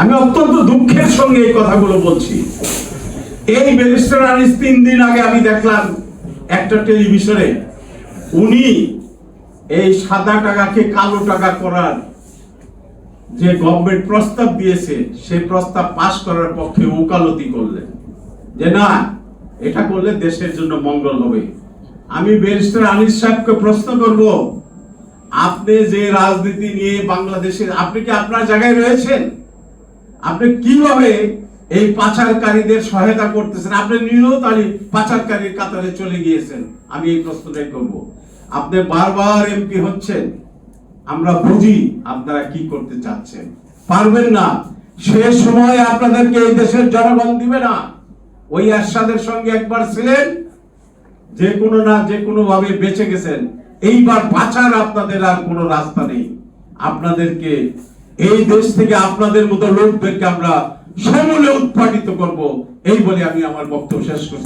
আমি অত্যন্ত দুঃখের সঙ্গে এই কথাগুলো বলছি। এই ব্যারিস্টার আনিস তিন দিন আগে আমি দেখলাম একটা টেলিভিশনে, উনি এই সাদা টাকাকে কালো টাকা করার যে গভর্নমেন্ট প্রস্তাব দিয়েছে, সেই প্রস্তাব পাশ করার পক্ষে ওকালতি করলেন। যে না, এটা করলে দেশের জন্য মঙ্গল হবে। আমি ব্যারিস্টার আনিস সাহেবকে প্রশ্ন করব আপনি যে রাজনীতি নিয়ে বাংলাদেশের, আপনি কি আপনার জায়গায় রয়েছেন? আপনি কীভাবে এই পাচারকারীদের সহায়তা করতেছেন? আপনি নিরত আলী পাচারকারীর কাতারে চলে গিয়েছেন। আমি এই প্রশ্নটাই করব। আপনি বারবার এমপি হচ্ছেন। আমরা বুঝি আপনারা কি করতে চাচ্ছেন। পারবেন না। সে সময় আপনাদেরকে এই দেশের জনগণ দিবে না। ওই আশাদের সঙ্গে একবার ছিলেন। যে কোনো না যে কোনো ভাবে বেঁচে গেছেন। এইবার বাঁচার আপনাদের আর কোনো রাস্তা নেই। আপনাদেরকে এই দেশ থেকে আপনাদের মতো লোকদেরকে আমরা সমূলে উৎপাদিত করব, এই বলে আমি আমার বক্তব্য শেষ করছি।